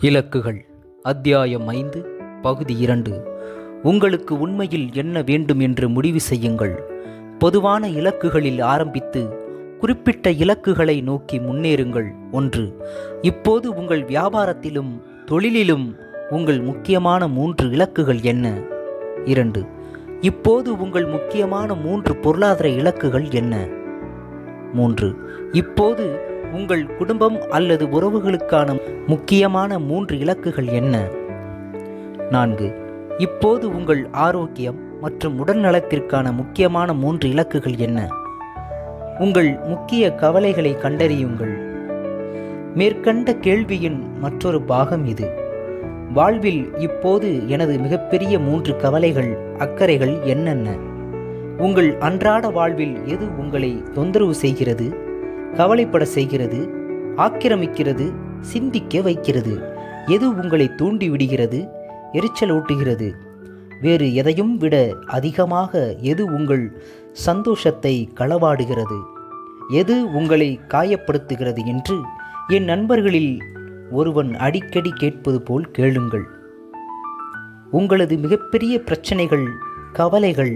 இலக்குகள். அத்தியாயம் ஐந்து பகுதி இரண்டு. உங்களுக்கு உண்மையில் என்ன வேண்டும் என்று முடிவு செய்யுங்கள். பொதுவான இலக்குகளில் ஆரம்பித்து குறிப்பிட்ட இலக்குகளை நோக்கி முன்னேறுங்கள். ஒன்று இப்போது உங்கள் வியாபாரத்திலும் தொழிலிலும் உங்கள் முக்கியமான மூன்று இலக்குகள் என்ன? இரண்டு இப்போது உங்கள் முக்கியமான மூன்று பொருளாதார இலக்குகள் என்ன? மூன்று இப்போது உங்கள் குடும்பம் அல்லது உறவுகளுக்கான முக்கியமான மூன்று இலக்குகள் என்ன? நான்கு. இப்போது உங்கள் ஆரோக்கியம் மற்றும் உடல் நலத்திற்கான முக்கியமான மூன்று இலக்குகள் என்ன? உங்கள் முக்கிய கவலைகளை கண்டறியுங்கள். மேற்கண்ட கேள்வியின் மற்றொரு பாகம் இது. வாழ்வில் இப்போது எனது மிகப்பெரிய மூன்று கவலைகள் அக்கறைகள் என்னென்ன? உங்கள் அன்றாட வாழ்வில் எது உங்களை தொந்தரவு செய்கிறது? கவலைப்பட செய்கிறது ஆக்கிரமிக்கிறது சிந்திக்க வைக்கிறது. எது உங்களை தூண்டி விடுகிறது? எரிச்சலூட்டுகிறது வேறு எதையும் விட அதிகமாக எது உங்கள் சந்தோஷத்தை களவாடுகிறது? எது உங்களை காயப்படுத்துகிறது என்று என் நண்பர்களில் ஒருவன் அடிக்கடி கேட்பது போல் கேளுங்கள். உங்களது மிகப்பெரிய பிரச்சனைகள் கவலைகள்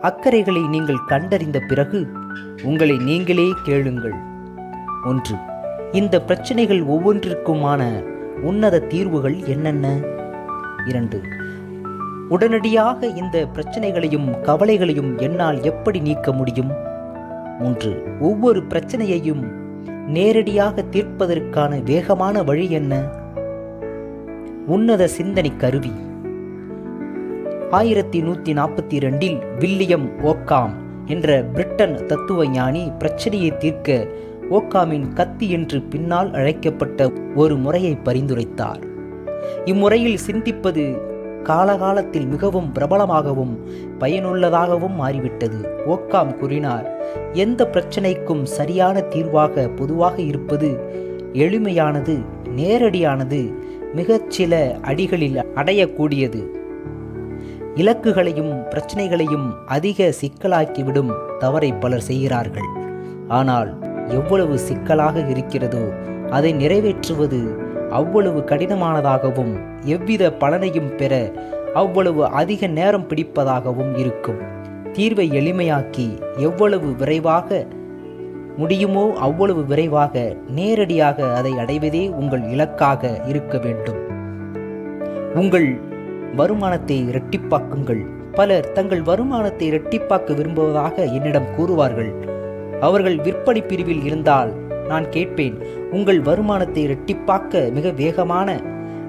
அக்கறைகளை நீங்கள் கண்டறிந்த பிறகு உங்களை நீங்களே கேளுங்கள். ஒன்று. இந்த பிரச்சனைகள் ஒவ்வொன்றிற்குமான உன்னத தீர்வுகள் என்னென்ன? இரண்டு. உடனடியாக இந்த பிரச்சனைகளையும் கவலைகளையும் என்னால் எப்படி நீக்க முடியும்? மூன்று. ஒவ்வொரு பிரச்சனையையும் நேரடியாக தீர்ப்பதற்கான வேகமான வழி என்ன? உன்னத சிந்தனை கருவி. ஆயிரத்தி நூற்றி நாற்பத்தி ரெண்டில் வில்லியம் ஓக்காம் என்ற பிரிட்டன் தத்துவ ஞானி பிரச்சனையை தீர்க்க ஓக்காமின் கத்தி என்று பின்னால் அழைக்கப்பட்ட ஒரு முறையை பரிந்துரைத்தார். இம்முறையில் சிந்திப்பது காலகாலத்தில் மிகவும் பிரபலமாகவும் பயனுள்ளதாகவும் மாறிவிட்டது ஓக்காம் கூறினார். எந்த பிரச்சனைக்கும் சரியான தீர்வாக பொதுவாக இருப்பது எளிமையானது நேரடியானது மிகச்சில அடிகளில் அடையக்கூடியது. இலக்குகளையும் பிரச்சனைகளையும் அதிக சிக்கலாக்கிவிடும் தவறை பலர் செய்கிறார்கள். ஆனால் எவ்வளவு சிக்கலாக இருக்கிறதோ அதை நிறைவேற்றுவது அவ்வளவு கடினமானதாகவும் எவ்வித பலனையும் பெற அவ்வளவு அதிக நேரம் பிடிப்பதாகவும் இருக்கும். தீர்வை எளிமையாக்கி எவ்வளவு விரைவாக முடியுமோ அவ்வளவு விரைவாக நேரடியாக அதை அடைவதே உங்கள் இலக்காக இருக்க வேண்டும். உங்கள் வருமானத்தை இரட்டிப்பாக்குங்கள். பலர் தங்கள் வருமானத்தை இரட்டிப்பாக்க விரும்புவதாக என்னிடம் கூறுவார்கள். அவர்கள் விற்பனை பிரிவில் இருந்தால் நான் கேட்பேன் உங்கள் வருமானத்தை இரட்டிப்பாக்க மிக வேகமான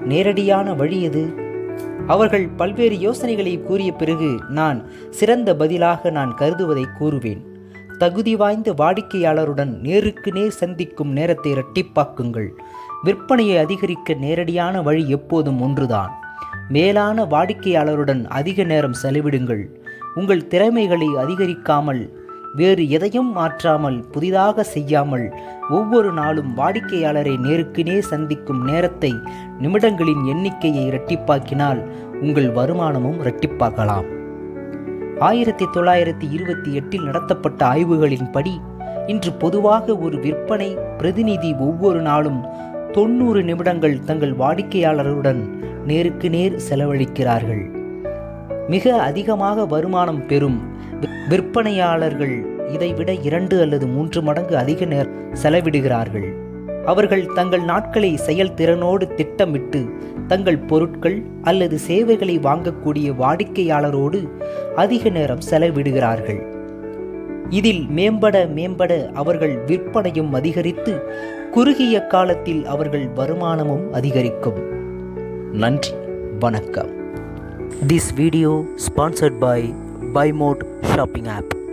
நேரடியான வழி எது? அவர்கள் பல்வேறு யோசனைகளை கூறிய பிறகு நான் சிறந்த பதிலாக நான் கருதுவதை கூறுவேன். தகுதி வாய்ந்த வாடிக்கையாளருடன் நேருக்கு நேர் சந்திக்கும் நேரத்தை இரட்டிப்பாக்குங்கள். விற்பனையை அதிகரிக்க நேரடியான வழி எப்போதும் ஒன்றுதான். மேலான வாடிக்கையாளருடன் அதிக நேரம் செலவிடுங்கள். உங்கள் திறமைகளை அதிகரிக்காமல் வேறு எதையும் மாற்றாமல் புதிதாக செய்யாமல் ஒவ்வொரு நாளும் வாடிக்கையாளரை நேருக்கு நேர் சந்திக்கும் நேரத்தை நிமிடங்களின் எண்ணிக்கையை இரட்டிப்பாக்கினால் உங்கள் வருமானமும் இரட்டிப்பாக்கலாம் ஆயிரத்தி தொள்ளாயிரத்தி இருபத்தி எட்டில் நடத்தப்பட்ட ஆய்வுகளின்படி இன்று பொதுவாக ஒரு விற்பனை பிரதிநிதி ஒவ்வொரு நாளும் தொண்ணூறு நிமிடங்கள் தங்கள் வாடிக்கையாளருடன் நேருக்கு நேர் செலவழிக்கிறார்கள். மிக அதிகமாக வருமானம் பெறும் விற்பனையாளர்கள் இதைவிட இரண்டு அல்லது மூன்று மடங்கு அதிக நேரம் செலவிடுகிறார்கள். அவர்கள் தங்கள் நாட்களை செயல்திறனோடு திட்டமிட்டு தங்கள் பொருட்கள் அல்லது சேவைகளை வாங்கக்கூடிய வாடிக்கையாளரோடு அதிக நேரம் செலவிடுகிறார்கள். இதில் மேம்பட மேம்பட அவர்கள் விற்பனையும் அதிகரித்து குறுகிய காலத்தில் அவர்கள் வருமானமும் அதிகரிக்கும். நன்றி வணக்கம். This video sponsored by buy mode shopping app.